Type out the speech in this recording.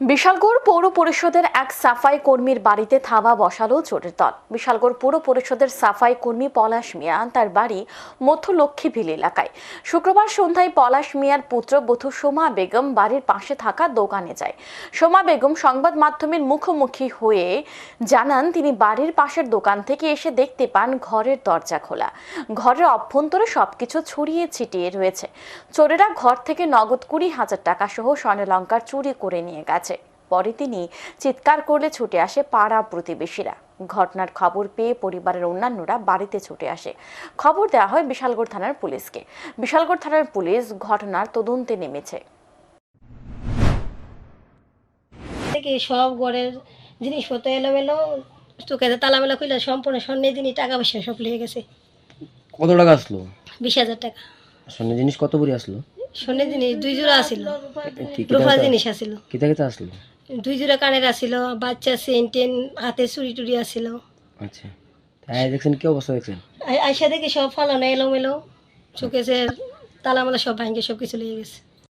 বিশালগড় পৌর পরিষদের এক সাফাই কর্মীর বাড়িতে থাবা বসালো চোরের দল। বিশালগড় পৌর পরিষদের সাফাই কর্মী পলাশ মিয়া তার বাড়ি মধ্য লক্ষ্মীভিল এলাকায়। শুক্রবার সন্ধ্যায় পলাশ মিয়ার পুত্র পুত্রবধূ সোমা বেগম বাড়ির পাশে থাকা দোকানে যায়। সোমা বেগম সংবাদ মাধ্যমের মুখোমুখি হয়ে জানান, তিনি বাড়ির পাশের দোকান থেকে এসে দেখতে পান ঘরের দরজা খোলা। ঘরের অভ্যন্তরে সবকিছু ছড়িয়ে ছিটিয়ে রয়েছে। চোরেরা ঘর থেকে নগদ কুড়ি হাজার টাকা সহ স্বর্ণলঙ্কার চুরি করে নিয়ে গেছে। পরে তিনি চিৎকার করলে ছুটে আসে পাড়া প্রতিবেশীরা। ঘটনার খবর পেয়ে পরিবারের অন্যান্যরা বাড়িতে ছুটে আসে। খবর দেওয়া হয় বিশালগড় থানার পুলিশকে। বিশালগড় থানার পুলিশ ঘটনার তদন্তে নেমেছে। থেকে সব ঘরের জিনিসপত্র এলোমেলো চোখে তালামেলা খুলে সম্পূর্ণ স্বর্ণের জিনিস টাকা পয়সা সব লেগে গেছে। কত টাকা আসলো? বিশ হাজার টাকা। স্বর্ণের জিনিস কত করে আসলো? স্বর্ণের জিনিস দুই জোড়া আসিল। রূপার জিনিস আসিল। কিতা কিতা আসলো? দুই জোড়া কানের আসিল বাচ্চা সেন টেন হাতে চুরি টুরি আসিল আচ্ছা। তাই দেখছেন কি অবস্থা দেখছেন? আই- আইসা দেখি সব ফালানো এলোমেলো। চোখে তালামেলা সব ভাঙ্গে সব কিছু লেগে গেছে।